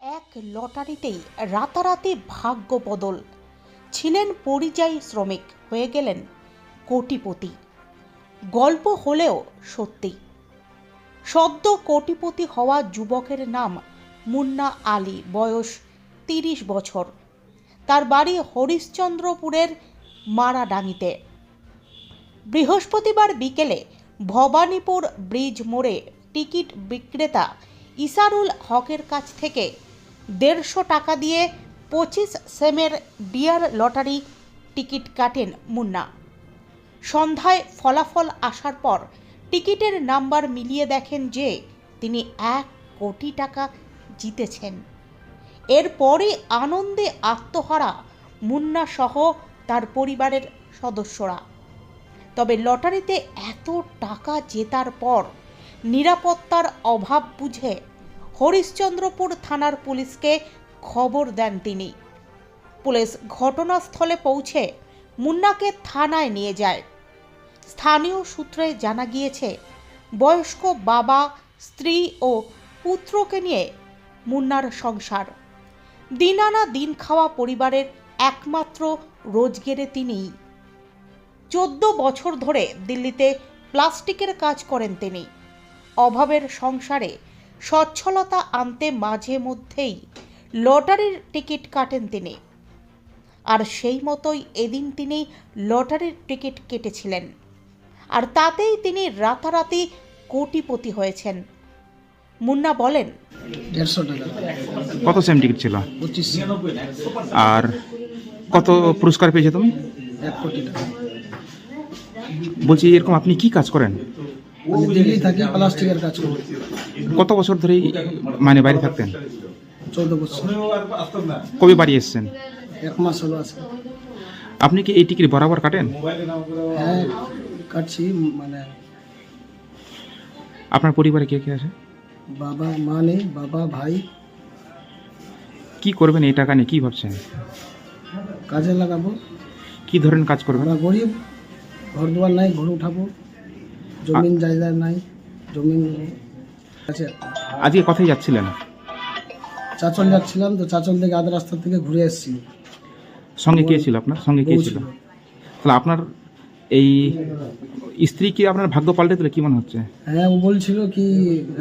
এক লটারিতেই রাতারাতি ভাগ্য বদল। ছিলেন পরিযায়ী শ্রমিক, হয়ে গেলেন কোটিপতি। গল্প হলেও সত্যি। সদ্য কোটিপতি হওয়া যুবকের নাম মুন্না আলী, বয়স তিরিশ বছর। তার বাড়ি হরিশ্চন্দ্রপুরের মারাডাঙ্গিতে। বৃহস্পতিবার বিকেলে ভবানীপুর ব্রিজ মোড়ে টিকিট বিক্রেতা ইসারুল হকের কাছ থেকে দেড়শো টাকা দিয়ে পঁচিশ সেমের ডিয়ার লটারি টিকিট কাটেন মুন্না। সন্ধ্যায় ফলাফল আসার পর টিকিটের নাম্বার মিলিয়ে দেখেন যে তিনি এক কোটি টাকা জিতেছেন। এরপরই আনন্দে আত্মহারা মুন্না সহ তার পরিবারের সদস্যরা। তবে লটারিতে এত টাকা জেতার পর নিরাপত্তার অভাব বুঝে হরিশ্চন্দ্রপুর থানার পুলিশকে খবর দেন তিনি। পুলিশ ঘটনাস্থলে পৌঁছে মুন্নাকে থানায় নিয়ে যায়। স্থানীয় সূত্রে জানা গিয়েছে, বয়স্ক বাবা, স্ত্রী ও পুত্রকে নিয়ে মুন্নার সংসার। দিনানা দিন খাওয়া পরিবারের একমাত্র রোজগেরে তিনিই। চোদ্দ বছর ধরে দিল্লিতে প্লাস্টিকের কাজ করেন তিনি। অভাবের সংসারে সচ্ছলতা আনতে মাঝে মধ্যেই লটারির টিকিট কাটেন তিনি। আর সেই মতোই এদিন তিনি লটারির টিকিট কেটেছিলেন। আর তাতেই তিনি রাতারাতি কোটিপতি হয়েছেন। মুন্না বলেন। কত সেম টিকিট ছিল? আর কত পুরস্কার পেয়েছে তুমি? এক কোটি টাকা। বলছি এরকম আপনি কি কাজ করেন? দিল্লি থাকি প্লাস্টিকের কাজ করি। কত বছর ধরেই মানে বাইরে থাকতেন? চৌদ্দ বছর। কবে বাড়ি এসেছেন? এক মাস হলো আছে। আপনি কি এই টিকিট বরাবর কাটেন? হ্যাঁ কাটছি মানে আপনার পরিবারে কে কে আছে? বাবা মা নেই বাবা ভাই। কি করবেন এই টাকা নিয়ে? কি ভাবছেন? কাজে লাগাবো। কি ধরনের কাজ করবেন? আমরা গরিব ঘর দুয়ার নাই ঘর উঠাবো। জমিন জায়গা নাই জমিন আছে আজকে কোথায় যাচ্ছিলেন? চাচল যাচ্ছিলাম তো চাচল থেকে আধ রাস্তা থেকে ঘুরে এসেছি। সঙ্গে কে ছিল আপনার? সঙ্গে কে ছিল? ছিল। তাহলে আপনার এই স্ত্রী কি আপনার ভাগ্য পাল্টে দিলে কি মনে হচ্ছে? হ্যাঁ ও বলছিল কি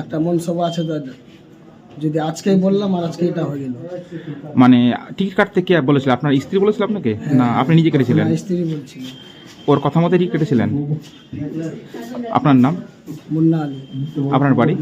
একটা মনসভা আছে তো যদি আজকেই বললাম আর আজকে এটা হয়ে গেল। মানে টিকিট কাটতে কে বলেছিল? আপনার স্ত্রী বলেছিল আপনাকে? না আপনি নিজে কেটেছিলেন স্ত্রী বলছিল। ওর কথা মতো ঠিক কেটেছিলেন? আপনার নাম? আপনার বাড়ি?